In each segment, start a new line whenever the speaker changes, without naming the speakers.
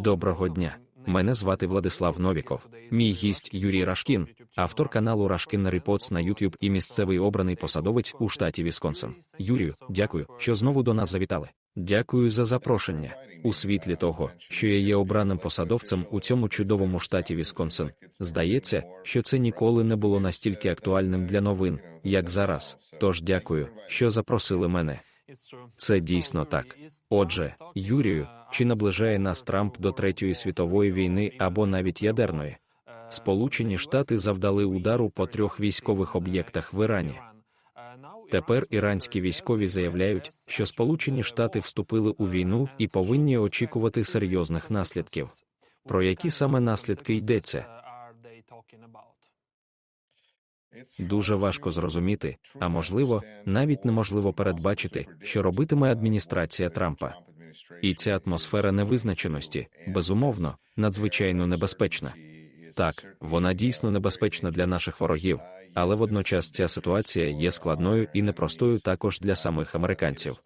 Доброго дня. Мене звати Владислав Новіков. Мій гість Юрій Рашкін, автор каналу Рашкін Репоц на YouTube і місцевий обраний посадовець у штаті Вісконсин. Юрію, дякую, що знову до нас завітали. Дякую за запрошення. У світлі того, що я є обраним посадовцем у цьому чудовому штаті Вісконсин, здається, що це ніколи не було настільки актуальним для новин, як зараз. Тож дякую, що запросили мене. Це дійсно так. Отже, Юрію, чи наближає нас Трамп до Третьої світової війни або навіть ядерної? Сполучені Штати завдали удару по трьох військових об'єктах в Ірані. Тепер іранські військові заявляють, що Сполучені Штати вступили у війну і повинні очікувати серйозних наслідків. Про які саме наслідки йдеться? Дуже важко зрозуміти, а можливо, навіть неможливо передбачити, що робитиме адміністрація Трампа. І ця атмосфера невизначеності, безумовно, надзвичайно небезпечна. Так, вона дійсно небезпечна для наших ворогів, але водночас ця ситуація є складною і непростою також для самих американців.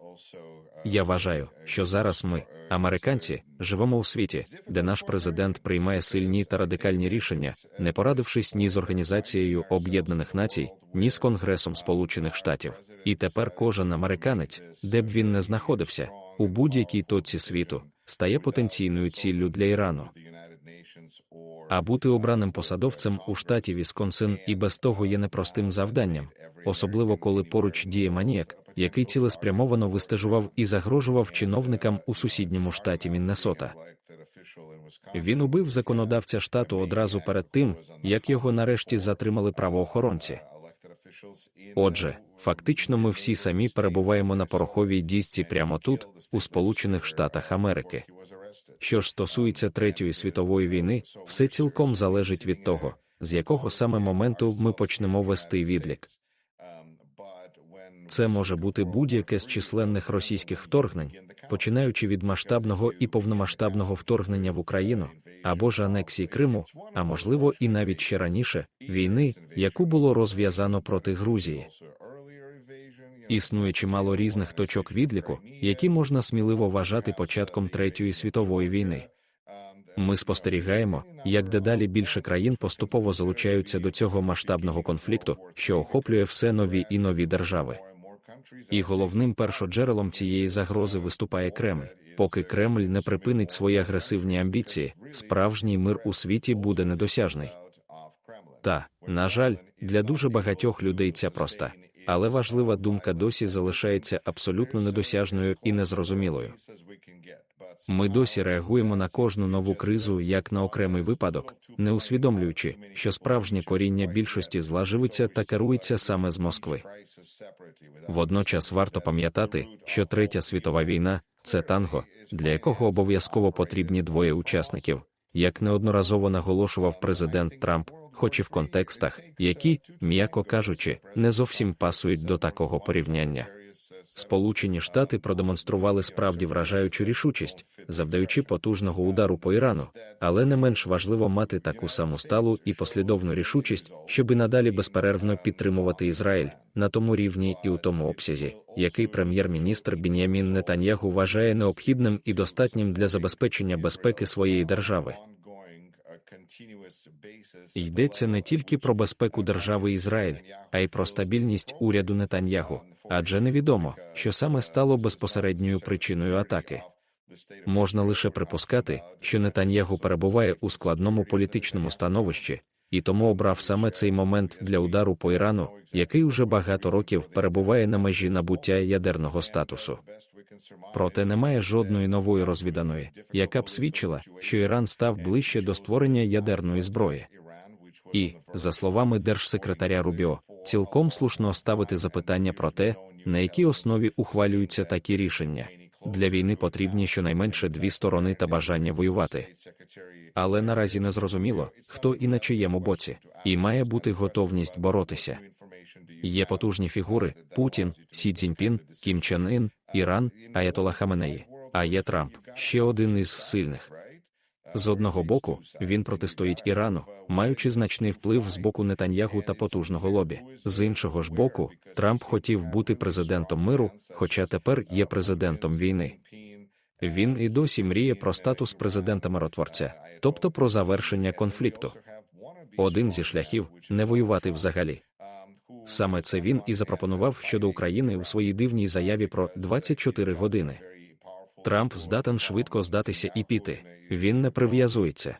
Я вважаю, що зараз ми, американці, живемо у світі, де наш президент приймає сильні та радикальні рішення, не порадившись ні з Організацією Об'єднаних Націй, ні з Конгресом Сполучених Штатів. І тепер кожен американець, де б він не знаходився, у будь-якій точці світу, стає потенційною ціллю для Ірану. А бути обраним посадовцем у штаті Вісконсин і без того є непростим завданням, особливо коли поруч діє маніяк, який цілеспрямовано вистежував і загрожував чиновникам у сусідньому штаті Міннесота. Він убив законодавця штату одразу перед тим, як його нарешті затримали правоохоронці. Отже, фактично, ми всі самі перебуваємо на пороховій дісці прямо тут, у Сполучених Штатах Америки. Що ж стосується Третьої світової війни, все цілком залежить від того, з якого саме моменту ми почнемо вести відлік. Це може бути будь-яке з численних російських вторгнень, починаючи від масштабного і повномасштабного вторгнення в Україну або ж анексії Криму, а можливо і навіть ще раніше війни, яку було розв'язано проти Грузії. Існує чимало різних точок відліку, які можна сміливо вважати початком Третьої світової війни. Ми спостерігаємо, як дедалі більше країн поступово залучаються до цього масштабного конфлікту, що охоплює все нові і нові держави. І головним першоджерелом цієї загрози виступає Кремль. Поки Кремль не припинить свої агресивні амбіції, справжній мир у світі буде недосяжний. Та, на жаль, для дуже багатьох людей ця проста, але важлива думка досі залишається абсолютно недосяжною і незрозумілою. Ми досі реагуємо на кожну нову кризу як на окремий випадок, не усвідомлюючи, що справжнє коріння більшості зла живиться та керується саме з Москви. Водночас варто пам'ятати, що Третя світова війна це танго, для якого обов'язково потрібні двоє учасників, як неодноразово наголошував президент Трамп, хоч і в контекстах, які, м'яко кажучи, не зовсім пасують до такого порівняння. Сполучені Штати продемонстрували справді вражаючу рішучість, завдаючи потужного удару по Ірану, але не менш важливо мати таку саму сталу і послідовну рішучість, щоби надалі безперервно підтримувати Ізраїль на тому рівні і у тому обсязі, який прем'єр-міністр Бін'ямін Нетаньягу вважає необхідним і достатнім для забезпечення безпеки своєї держави. Йдеться не тільки про безпеку держави Ізраїль, а й про стабільність уряду Нетаньягу, адже невідомо, що саме стало безпосередньою причиною атаки. Можна лише припускати, що Нетаньягу перебуває у складному політичному становищі, і тому обрав саме цей момент для удару по Ірану, який уже багато років перебуває на межі набуття ядерного статусу. Проте немає жодної нової розвіданої, яка б свідчила, що Іран став ближче до створення ядерної зброї. І, за словами держсекретаря Рубіо, цілком слушно ставити запитання про те, на якій основі ухвалюються такі рішення. Для війни потрібні щонайменше дві сторони та бажання воювати. Але наразі не зрозуміло, хто і на чиєму боці, і має бути готовність боротися. Є потужні фігури: Путін, Сі Цзіньпін, Кім Чен Ін, Іран, Аятола Хаменеї, а є Трамп, ще один із сильних. З одного боку, він протистоїть Ірану, маючи значний вплив з боку Нетаньягу та потужного лобі. З іншого ж боку, Трамп хотів бути президентом миру, хоча тепер є президентом війни. Він і досі мріє про статус президента миротворця, тобто про завершення конфлікту. Один зі шляхів не воювати взагалі. Саме це він і запропонував щодо України у своїй дивній заяві про 24 години. Трамп здатен швидко здатися і піти. Він не прив'язується.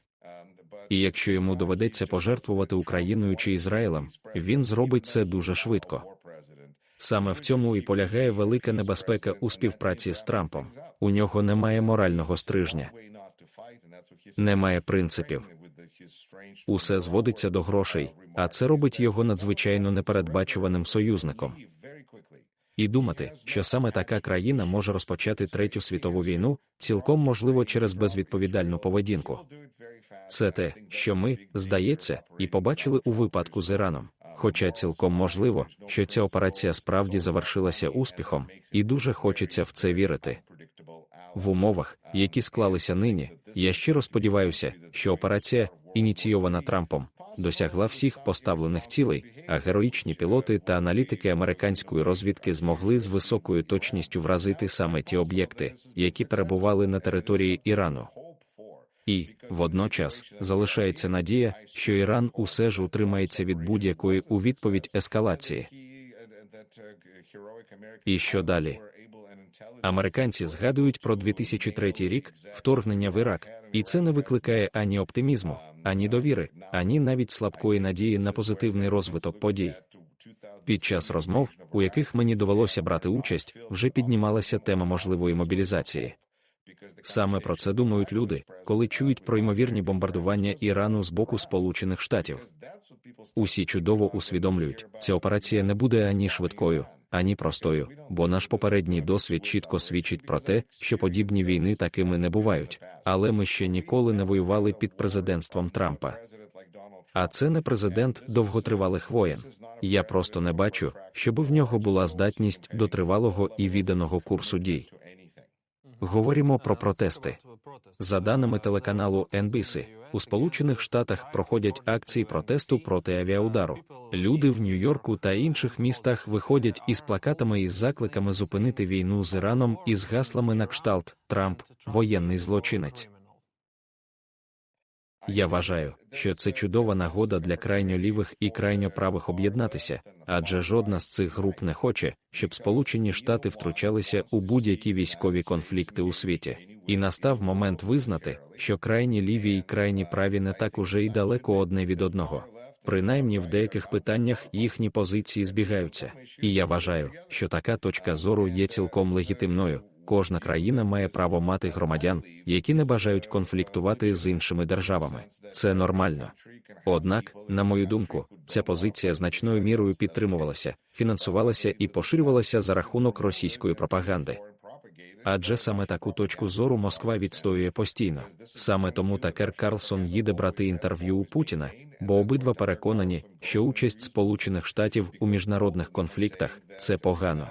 І якщо йому доведеться пожертвувати Україною чи Ізраїлем, він зробить це дуже швидко. Саме в цьому і полягає велика небезпека у співпраці з Трампом. У нього немає морального стрижня, немає принципів. Усе зводиться до грошей, а це робить його надзвичайно непередбачуваним союзником. І думати, що саме така країна може розпочати третю світову війну, цілком можливо через безвідповідальну поведінку. Це те, що ми, здається, і побачили у випадку з Іраном. Хоча цілком можливо, що ця операція справді завершилася успіхом, і дуже хочеться в це вірити. В умовах, які склалися нині, я щиро сподіваюся, що операція, ініційована Трампом, досягла всіх поставлених цілей, а героїчні пілоти та аналітики американської розвідки змогли з високою точністю вразити саме ті об'єкти, які перебували на території Ірану. І водночас залишається надія, що Іран усе ж утримається від будь-якої у відповідь ескалації. І що далі? Американці згадують про 2003 рік вторгнення в Ірак, і це не викликає ані оптимізму, ані довіри, ані навіть слабкої надії на позитивний розвиток подій. Під час розмов, у яких мені довелося брати участь, вже піднімалася тема можливої мобілізації. Саме про це думають люди, коли чують про ймовірні бомбардування Ірану з боку Сполучених Штатів. Усі чудово усвідомлюють, ця операція не буде ані швидкою, ані простою, бо наш попередній досвід чітко свідчить про те, що подібні війни такими не бувають. Але ми ще ніколи не воювали під президентством Трампа. А це не президент довготривалих воєн. Я просто не бачу, щоби в нього була здатність до тривалого і відданого курсу дій. Говоримо про протести. За даними телеканалу NBC, у Сполучених Штатах проходять акції протесту проти авіаудару. Люди в Нью-Йорку та інших містах виходять із плакатами із закликами зупинити війну з Іраном і з гаслами на кшталт Трамп воєнний злочинець. Я вважаю, що це чудова нагода для крайньо лівих і крайньо правих об'єднатися, адже жодна з цих груп не хоче, щоб Сполучені Штати втручалися у будь-які військові конфлікти у світі. І настав момент визнати, що крайні ліві і крайні праві не так уже й далеко одне від одного. Принаймні в деяких питаннях їхні позиції збігаються, і я вважаю, що така точка зору є цілком легітимною. Кожна країна має право мати громадян, які не бажають конфліктувати з іншими державами. Це нормально. Однак, на мою думку, ця позиція значною мірою підтримувалася, фінансувалася і поширювалася за рахунок російської пропаганди. Адже саме таку точку зору Москва відстоює постійно. Саме тому Такер Карлсон їде брати інтерв'ю у Путіна, бо обидва переконані, що участь Сполучених Штатів у міжнародних конфліктах це погано.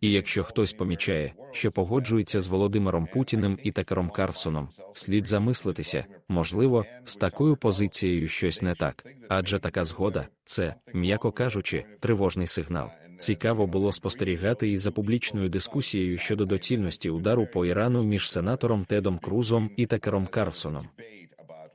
І якщо хтось помічає, що погоджується з Володимиром Путіним і Такером Карлсоном, слід замислитися, можливо, з такою позицією щось не так, адже така згода це, м'яко кажучи, тривожний сигнал. Цікаво було спостерігати і за публічною дискусією щодо доцільності удару по Ірану між сенатором Тедом Крузом і Такером Карлсоном.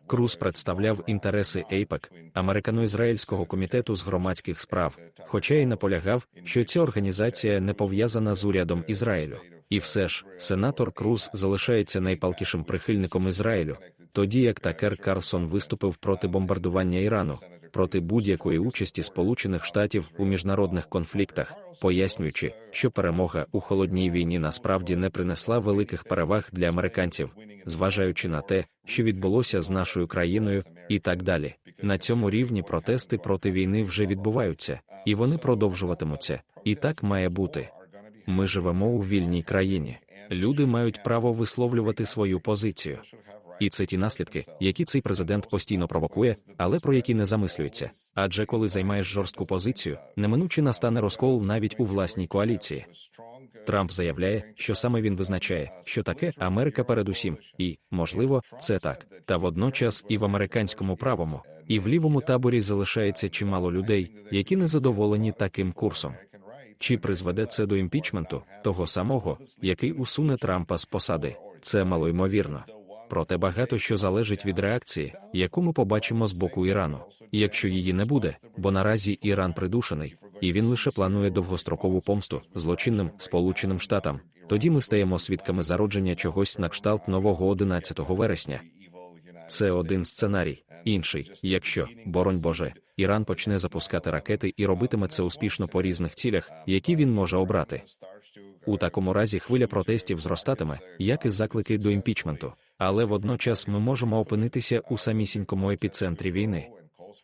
Круз представляв інтереси ЕЙПЕК, американо-ізраїльського комітету з громадських справ, хоча й наполягав, що ця організація не пов'язана з урядом Ізраїлю. І все ж, сенатор Круз залишається найпалкішим прихильником Ізраїлю, тоді як Такер Карлсон виступив проти бомбардування Ірану, проти будь-якої участі Сполучених Штатів у міжнародних конфліктах, пояснюючи, що перемога у холодній війні насправді не принесла великих переваг для американців, зважаючи на те, що відбулося з нашою країною, і так далі. На цьому рівні протести проти війни вже відбуваються, і вони продовжуватимуться. І так має бути. Ми живемо у вільній країні. Люди мають право висловлювати свою позицію. І це ті наслідки, які цей президент постійно провокує, але про які не замислюється. Адже коли займаєш жорстку позицію, неминуче настане розкол навіть у власній коаліції. Трамп заявляє, що саме він визначає, що таке Америка передусім, і, можливо, це так. Та водночас і в американському правому, і в лівому таборі залишається чимало людей, які не задоволені таким курсом. Чи призведе це до імпічменту, того самого, який усуне Трампа з посади? Це малоймовірно. Проте багато що залежить від реакції, яку ми побачимо з боку Ірану. І якщо її не буде, бо наразі Іран придушений, і він лише планує довгострокову помсту злочинним Сполученим Штатам, тоді ми стаємо свідками зародження чогось на кшталт нового 11 вересня. Це один сценарій. Інший, якщо, боронь Боже, Іран почне запускати ракети і робитиме це успішно по різних цілях, які він може обрати. У такому разі хвиля протестів зростатиме, як і заклики до імпічменту. Але водночас ми можемо опинитися у самісінькому епіцентрі війни.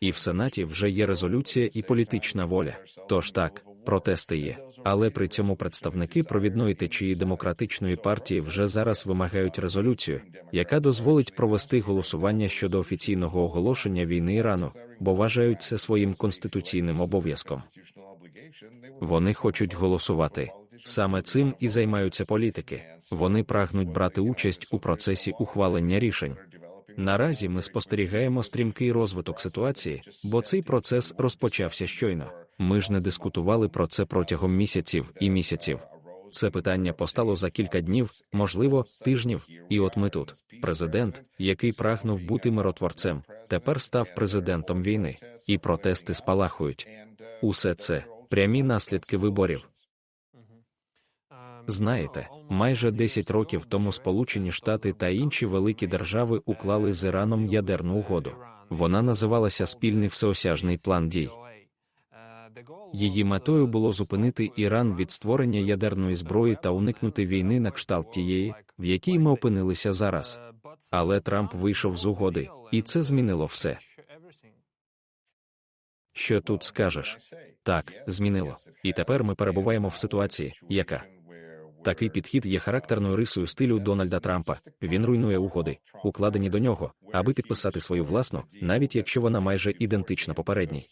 І в Сенаті вже є резолюція і політична воля. Тож так, протести є. Але при цьому представники провідної течії демократичної партії вже зараз вимагають резолюцію, яка дозволить провести голосування щодо офіційного оголошення війни Ірану, бо вважають це своїм конституційним обов'язком. Вони хочуть голосувати. Саме цим і займаються політики. Вони прагнуть брати участь у процесі ухвалення рішень. Наразі ми спостерігаємо стрімкий розвиток ситуації, бо цей процес розпочався щойно. Ми ж не дискутували про це протягом місяців і місяців. Це питання постало за кілька днів, можливо, тижнів. І от ми тут. Президент, який прагнув бути миротворцем, тепер став президентом війни, і протести спалахують. Усе це прямі наслідки виборів. Знаєте, майже 10 років тому Сполучені Штати та інші великі держави уклали з Іраном ядерну угоду. Вона називалася Спільний всеосяжний план дій. Її метою було зупинити Іран від створення ядерної зброї та уникнути війни на кшталт тієї, в якій ми опинилися зараз. Але Трамп вийшов з угоди, і це змінило все. Що тут скажеш? Так, змінило. І тепер ми перебуваємо в ситуації, яка Такий підхід є характерною рисою стилю Дональда Трампа. Він руйнує угоди, укладені до нього, аби підписати свою власну, навіть якщо вона майже ідентична попередній.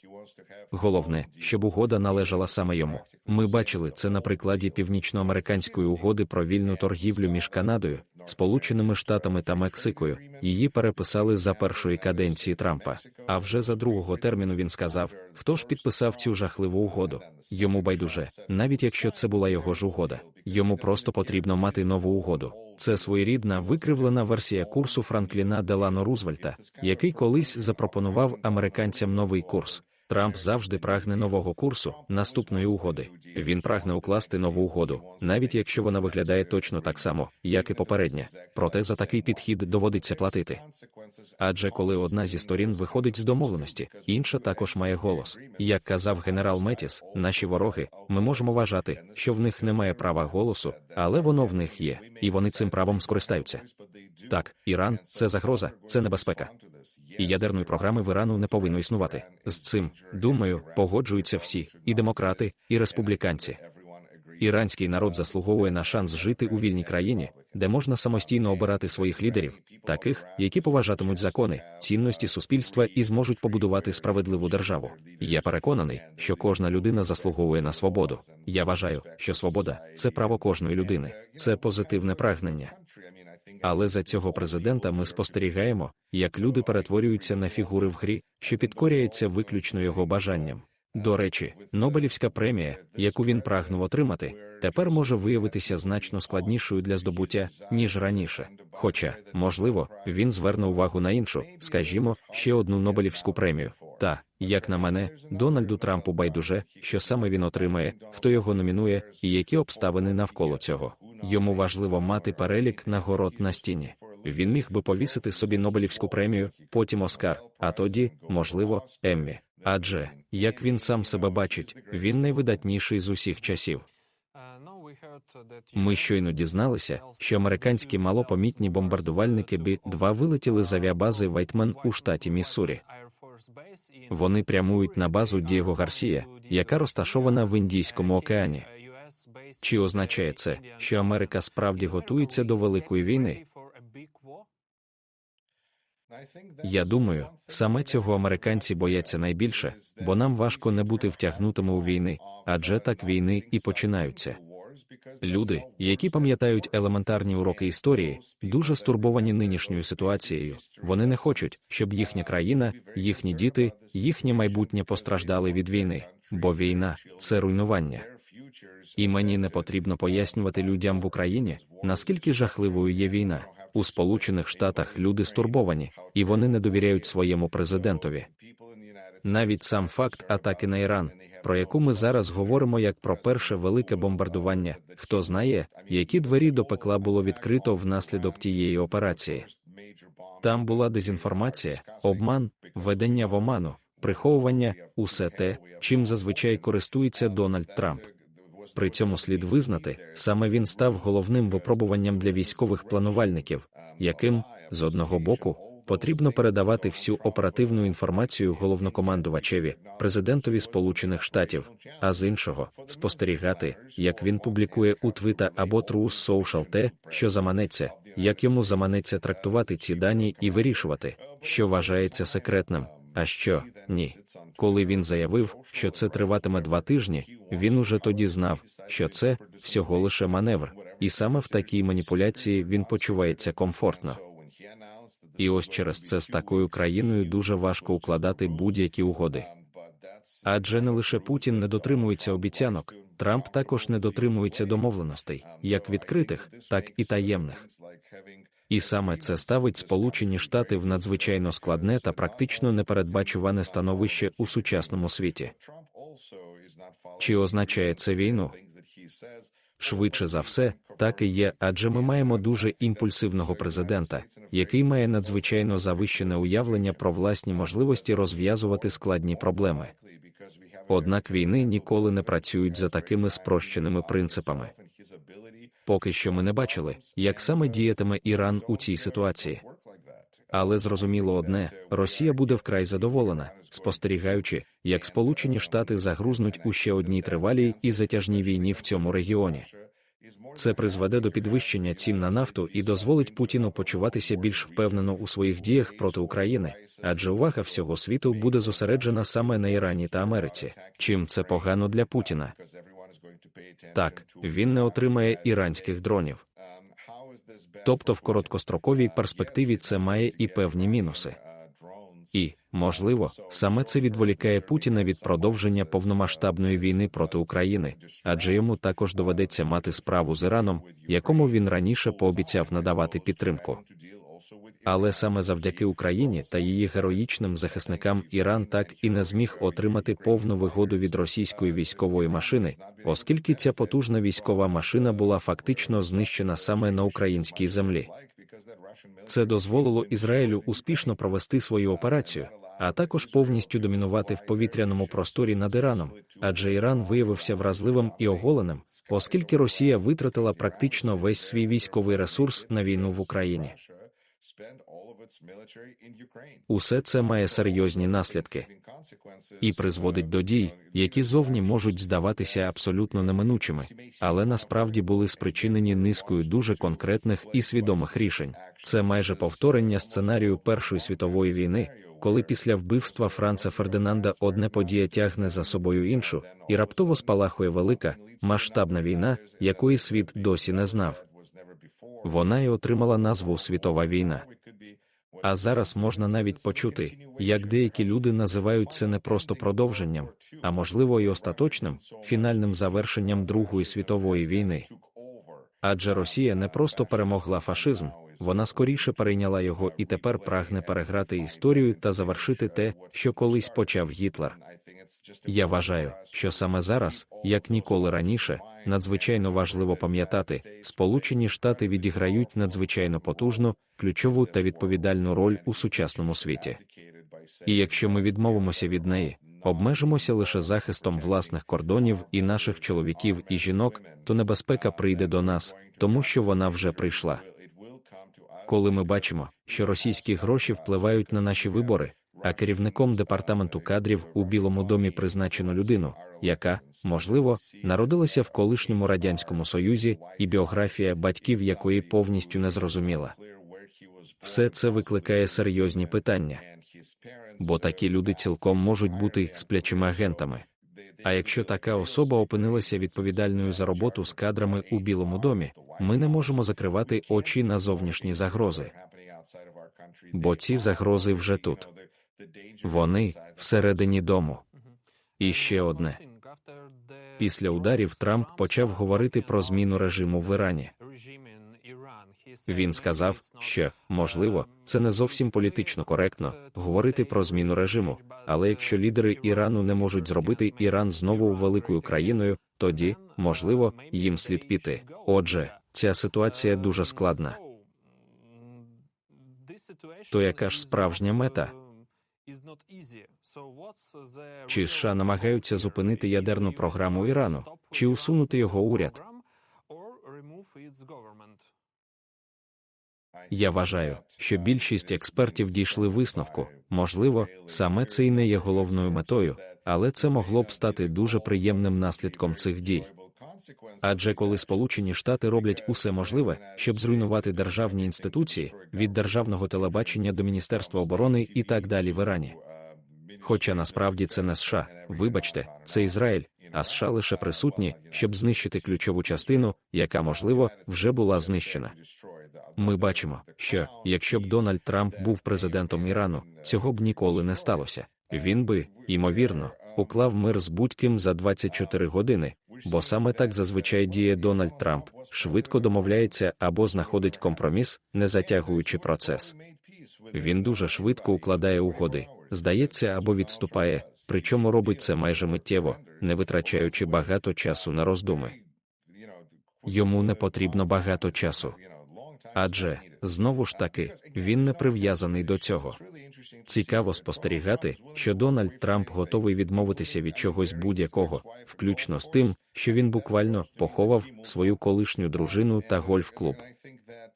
Головне, щоб угода належала саме йому. Ми бачили це на прикладі північноамериканської угоди про вільну торгівлю між Канадою, Сполученими Штатами та Мексикою. Її переписали за першої каденції Трампа. А вже за другого терміну він сказав: хто ж підписав цю жахливу угоду? Йому байдуже, навіть якщо це була його ж угода. Йому просто потрібно мати нову угоду. Це своєрідна викривлена версія курсу Франкліна Делано Рузвельта, який колись запропонував американцям новий курс. Трамп завжди прагне нового курсу, наступної угоди. Він прагне укласти нову угоду, навіть якщо вона виглядає точно так само, як і попередня. Проте за такий підхід доводиться платити. Адже коли одна зі сторін виходить з домовленості, інша також має голос. Як казав генерал Метіс, наші вороги, ми можемо вважати, що в них немає права голосу, але воно в них є, і вони цим правом скористаються. Так, Іран це загроза, це небезпека і ядерної програми в Ірану не повинно існувати. З цим, думаю, погоджуються всі і демократи, і республіканці. Іранський народ заслуговує на шанс жити у вільній країні, де можна самостійно обирати своїх лідерів, таких, які поважатимуть закони, цінності суспільства і зможуть побудувати справедливу державу. Я переконаний, що кожна людина заслуговує на свободу. Я вважаю, що свобода це право кожної людини, це позитивне прагнення. Але за цього президента ми спостерігаємо, як люди перетворюються на фігури в грі, що підкоряється виключно його бажанням. До речі, Нобелівська премія, яку він прагнув отримати, тепер може виявитися значно складнішою для здобуття, ніж раніше. Хоча, можливо, він зверне увагу на іншу, скажімо, ще одну Нобелівську премію. Та, як на мене, Дональду Трампу байдуже, що саме він отримає, хто його номінує, і які обставини навколо цього. Йому важливо мати перелік нагород на стіні. Він міг би повісити собі Нобелівську премію, потім Оскар, а тоді, можливо, Еммі. Адже, як він сам себе бачить, він найвидатніший з усіх часів. Ми щойно дізналися, що американські малопомітні бомбардувальники Бі-2 вилетіли з авіабази Вайтмен у штаті Міссурі. Вони прямують на базу Дієго Гарсія, яка розташована в Індійському океані. Чи означає це, що Америка справді готується до великої війни? Я думаю, саме цього американці бояться найбільше, бо нам важко не бути втягнутими у війни, адже так війни і починаються. Люди, які пам'ятають елементарні уроки історії, дуже стурбовані нинішньою ситуацією. Вони не хочуть, щоб їхня країна, їхні діти, їхнє майбутнє постраждали від війни, бо війна це руйнування. І мені не потрібно пояснювати людям в Україні, наскільки жахливою є війна. У Сполучених Штатах люди стурбовані, і вони не довіряють своєму президентові. Навіть сам факт атаки на Іран, про яку ми зараз говоримо як про перше велике бомбардування, хто знає, які двері до пекла було відкрито внаслідок тієї операції. Там була дезінформація, обман, введення в оману, приховування, усе те, чим зазвичай користується Дональд Трамп. При цьому слід визнати, саме він став головним випробуванням для військових планувальників, яким, з одного боку, потрібно передавати всю оперативну інформацію головнокомандувачеві, президентові Сполучених Штатів, а з іншого спостерігати, як він публікує у Твіта або True Social те, що заманеться, як йому заманеться трактувати ці дані і вирішувати, що вважається секретним, а що ні. Коли він заявив, що це триватиме два тижні, він уже тоді знав, що це всього лише маневр, і саме в такій маніпуляції він почувається комфортно. І ось через це з такою країною дуже важко укладати будь-які угоди. Адже не лише Путін не дотримується обіцянок, Трамп також не дотримується домовленостей, як відкритих, так і таємних. І саме це ставить Сполучені Штати в надзвичайно складне та практично непередбачуване становище у сучасному світі. Чи означає це війну? Швидше за все, так і є, адже ми маємо дуже імпульсивного президента, який має надзвичайно завищене уявлення про власні можливості розв'язувати складні проблеми. Однак війни ніколи не працюють за такими спрощеними принципами. Поки що ми не бачили, як саме діятиме Іран у цій ситуації. Але зрозуміло одне: Росія буде вкрай задоволена, спостерігаючи, як Сполучені Штати загрузнуть у ще одній тривалій і затяжній війні в цьому регіоні. Це призведе до підвищення цін на нафту і дозволить Путіну почуватися більш впевнено у своїх діях проти України, адже увага всього світу буде зосереджена саме на Ірані та Америці. Чим це погано для Путіна? Так, він не отримає іранських дронів. Тобто в короткостроковій перспективі це має і певні мінуси. І, можливо, саме це відволікає Путіна від продовження повномасштабної війни проти України, адже йому також доведеться мати справу з Іраном, якому він раніше пообіцяв надавати підтримку. Але саме завдяки Україні та її героїчним захисникам Іран так і не зміг отримати повну вигоду від російської військової машини, оскільки ця потужна військова машина була фактично знищена саме на українській землі. Це дозволило Ізраїлю успішно провести свою операцію, а також повністю домінувати в повітряному просторі над Іраном, адже Іран виявився вразливим і оголеним, оскільки Росія витратила практично весь свій військовий ресурс на війну в Україні. Усе це має серйозні наслідки і призводить до дій, які зовні можуть здаватися абсолютно неминучими, але насправді були спричинені низкою дуже конкретних і свідомих рішень. Це майже повторення сценарію Першої світової війни, коли після вбивства Франца Фердинанда одне подія тягне за собою іншу, і раптово спалахує велика масштабна війна, якої світ досі не знав. Вона й отримала назву Світова війна. А зараз можна навіть почути, як деякі люди називають це не просто продовженням, а можливо і остаточним фінальним завершенням Другої світової війни. Адже Росія не просто перемогла фашизм, вона скоріше перейняла його і тепер прагне переграти історію та завершити те, що колись почав Гітлер. Я вважаю, що саме зараз, як ніколи раніше, надзвичайно важливо пам'ятати, Сполучені Штати відіграють надзвичайно потужну, ключову та відповідальну роль у сучасному світі. І якщо ми відмовимося від неї, обмежимося лише захистом власних кордонів і наших чоловіків і жінок, то небезпека прийде до нас, тому що вона вже прийшла. Коли ми бачимо, що російські гроші впливають на наші вибори, а керівником департаменту кадрів у Білому домі призначено людину, яка, можливо, народилася в колишньому радянському союзі, і біографія батьків якої повністю не зрозуміла. Все це викликає серйозні питання, бо такі люди цілком можуть бути сплячими агентами. А якщо така особа опинилася відповідальною за роботу з кадрами у Білому домі, ми не можемо закривати очі на зовнішні загрози. Бо ці загрози вже тут. Вони всередині дому. І ще одне Після ударів Трамп почав говорити про зміну режиму в Ірані. Він сказав, що можливо, це не зовсім політично коректно говорити про зміну режиму, але якщо лідери Ірану не можуть зробити Іран знову великою країною, тоді, можливо, їм слід піти. Отже, ця ситуація дуже складна.
То яка ж справжня мета?
Чи США намагаються зупинити ядерну програму Ірану, чи усунути його уряд? Я вважаю, що більшість експертів дійшли висновку. Можливо, саме це і не є головною метою, але це могло б стати дуже приємним наслідком цих дій. Адже коли Сполучені Штати роблять усе можливе, щоб зруйнувати державні інституції від державного телебачення до Міністерства оборони і так далі в Ірані. Хоча насправді це не США, вибачте, це Ізраїль, а США лише присутні, щоб знищити ключову частину, яка, можливо, вже була знищена. Ми бачимо, що якщо б Дональд Трамп був президентом Ірану, цього б ніколи не сталося. Він би, ймовірно, уклав мир з будь-ким за 24 години, бо саме так зазвичай діє Дональд Трамп, швидко домовляється або знаходить компроміс, не затягуючи процес. Він дуже швидко укладає угоди, здається або відступає, причому робить це майже миттєво, не витрачаючи багато часу на роздуми. Йому не потрібно багато часу. Адже знову ж таки він не прив'язаний до цього. Цікаво спостерігати, що Дональд Трамп готовий відмовитися від чогось будь-якого, включно з тим, що він буквально поховав свою колишню дружину та гольф-клуб.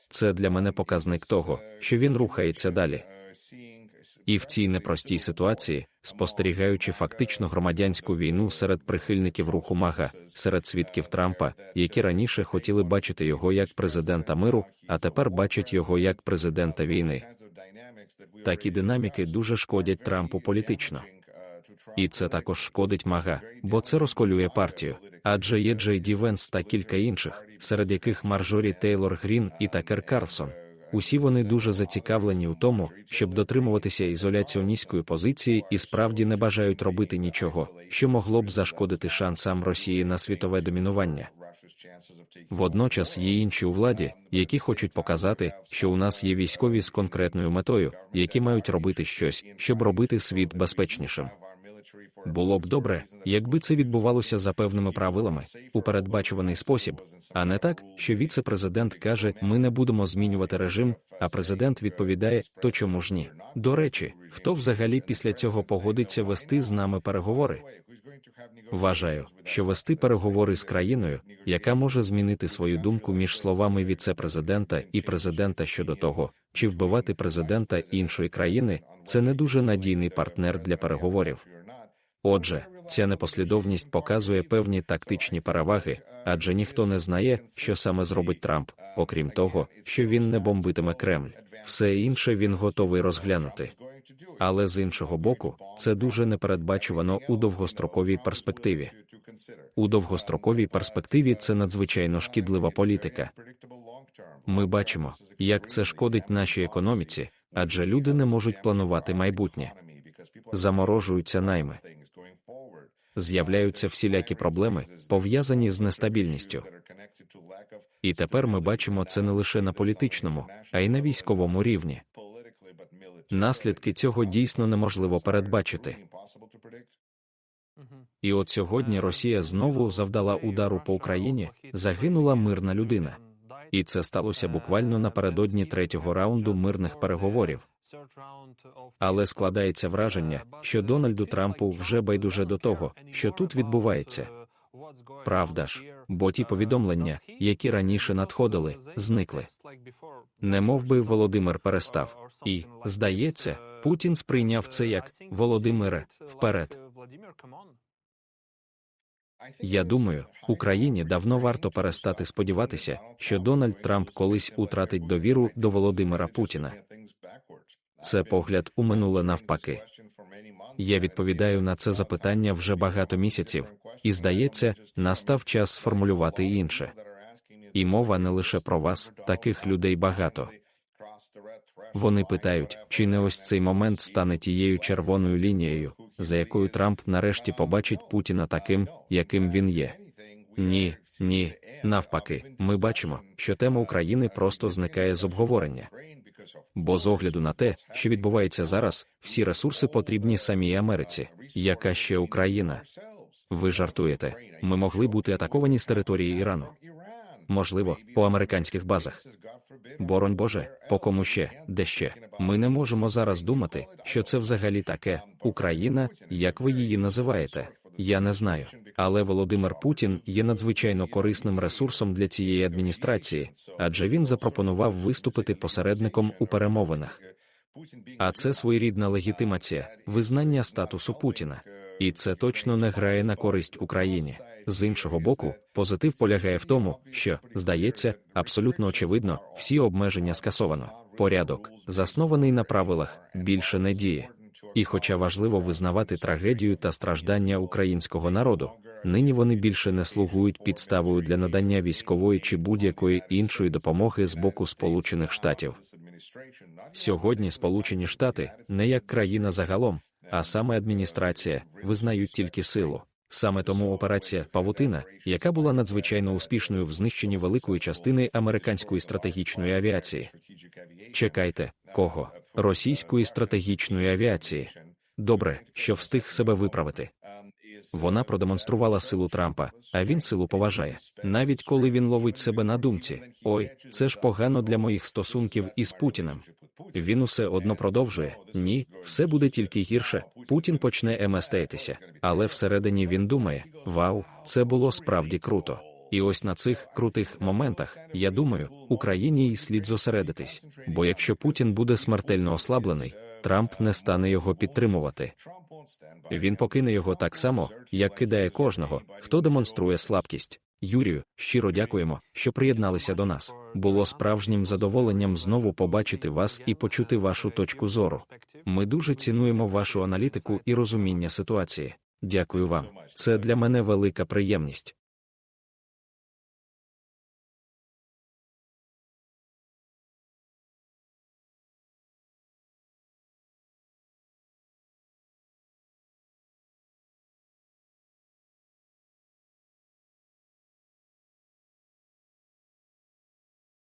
Це для мене показник того, що він рухається далі. І в цій непростій ситуації, спостерігаючи фактично громадянську війну серед прихильників руху Мага, серед свідків Трампа, які раніше хотіли бачити його як президента миру, а тепер бачать його як президента війни. Такі динаміки дуже шкодять Трампу політично. І це також шкодить Мага, бо це розколює партію. Адже є Джей Ді Венс та кілька інших, серед яких Маржорі Тейлор Грін і Такер Карлсон. Усі вони дуже зацікавлені у тому, щоб дотримуватися ізоляціоністської позиції і справді не бажають робити нічого, що могло б зашкодити шансам Росії на світове домінування. Водночас є інші у владі, які хочуть показати, що у нас є військові з конкретною метою, які мають робити щось, щоб робити світ безпечнішим. Було б добре, якби це відбувалося за певними правилами у передбачуваний спосіб, а не так, що віце-президент каже, ми не будемо змінювати режим, а президент відповідає, то чому ж ні? До речі, хто взагалі після цього погодиться вести з нами переговори? Вважаю, що вести переговори з країною, яка може змінити свою думку між словами віце-президента і президента щодо того, чи вбивати президента іншої країни, це не дуже надійний партнер для переговорів. Отже, ця непослідовність показує певні тактичні переваги, адже ніхто не знає, що саме зробить Трамп, окрім того, що він не бомбитиме Кремль. Все інше він готовий розглянути. Але з іншого боку, це дуже непередбачувано у довгостроковій перспективі. У довгостроковій перспективі це надзвичайно шкідлива політика. Ми бачимо, як це шкодить нашій економіці, адже люди не можуть планувати майбутнє. Заморожуються найми. З'являються всілякі проблеми, пов'язані з нестабільністю. І тепер ми бачимо це не лише на політичному, а й на військовому рівні. Наслідки цього дійсно неможливо передбачити. І от сьогодні Росія знову завдала удару по Україні, загинула мирна людина. І це сталося буквально напередодні третього раунду мирних переговорів. Але складається враження, що Дональду Трампу вже байдуже до того, що тут відбувається. Правда ж, бо ті повідомлення, які раніше надходили, зникли. Не мов би Володимир перестав, і, здається, Путін сприйняв це як Володимире вперед. Я думаю, Україні давно варто перестати сподіватися, що Дональд Трамп колись утратить довіру до Володимира Путіна. Це погляд у минуле навпаки. Я відповідаю на це запитання вже багато місяців, і здається, настав час сформулювати інше. І мова не лише про вас, таких людей багато. Вони питають, чи не ось цей момент стане тією червоною лінією, за якою Трамп нарешті побачить Путіна таким, яким він є. Ні, ні, навпаки, ми бачимо, що тема України просто зникає з обговорення. Бо з огляду на те, що відбувається зараз, всі ресурси потрібні самій Америці. Яка ще Україна? Ви жартуєте? Ми могли бути атаковані з території Ірану. Можливо, по американських базах. Боронь Боже, по кому ще, де ще. Ми не можемо зараз думати, що це взагалі таке Україна, як ви її називаєте. Я не знаю. Але Володимир Путін є надзвичайно корисним ресурсом для цієї адміністрації, адже він запропонував виступити посередником у перемовинах. А це своєрідна легітимація, визнання статусу Путіна. І це точно не грає на користь Україні. З іншого боку, позитив полягає в тому, що, здається, абсолютно очевидно, всі обмеження скасовано. Порядок, заснований на правилах, більше не діє. І хоча важливо визнавати трагедію та страждання українського народу, нині вони більше не слугують підставою для надання військової чи будь-якої іншої допомоги з боку Сполучених Штатів. Сьогодні Сполучені Штати не як країна загалом, а саме адміністрація визнають тільки силу. Саме тому операція Павутина, яка була надзвичайно успішною в знищенні великої частини американської стратегічної авіації. Чекайте, кого? Російської стратегічної авіації. Добре, що встиг себе виправити. Вона продемонструвала силу Трампа, а він силу поважає, навіть коли він ловить себе на думці. Ой, це ж погано для моїх стосунків із Путіним. Він усе одно продовжує. Ні, все буде тільки гірше. Путін почне еместейтися, але всередині він думає: Вау, це було справді круто. І ось на цих крутих моментах, я думаю, Україні й слід зосередитись. Бо якщо Путін буде смертельно ослаблений, Трамп не стане його підтримувати. Він покине його так само, як кидає кожного, хто демонструє слабкість. Юрію, щиро дякуємо, що приєдналися до нас. Було справжнім задоволенням знову побачити вас і почути вашу точку зору. Ми дуже цінуємо вашу аналітику і розуміння ситуації. Дякую вам. Це для мене велика приємність.